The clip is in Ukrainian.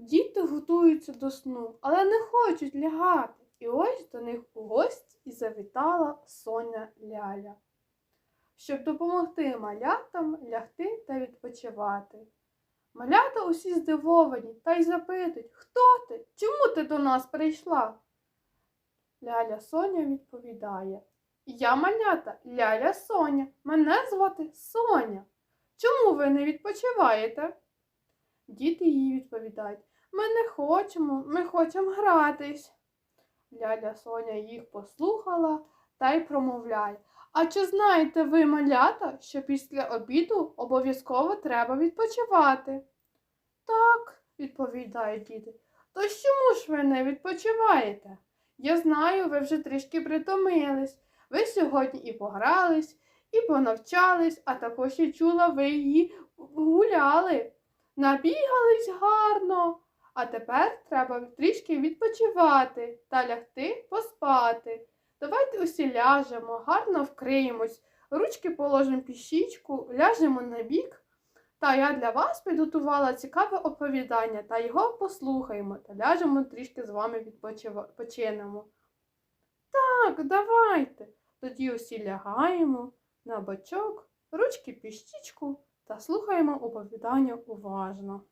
Діти готуються до сну, але не хочуть лягати. І ось до них у гості і завітала Соня Ляля, щоб допомогти малятам лягти та відпочивати. Малята усі здивовані та й запитують, хто ти? Чому ти до нас прийшла? Ляля Соня відповідає. Я малята, ляля Соня. Мене звати Соня. Чому ви не відпочиваєте? Діти їй відповідають Ми не хочемо, ми хочемо гратись. Ляля Соня їх послухала та й промовляє. А чи знаєте ви, малята, що після обіду обов'язково треба відпочивати? Так, відповідають діти. То чому ж ви не відпочиваєте? Я знаю, ви вже трішки притомились. Ви сьогодні і погрались, і понавчались, а також я чула, ви її гуляли. Набігались гарно. А тепер треба трішки відпочивати та лягти поспати. Давайте усі ляжемо, гарно вкриємось, ручки положимо під ляжемо на бік. Та я для вас підготувала цікаве оповідання та його послухаємо та ляжемо трішки з вами відпочинемо. Так, давайте. Тоді усі лягаємо на бочок, ручки під та слухаємо оповідання уважно.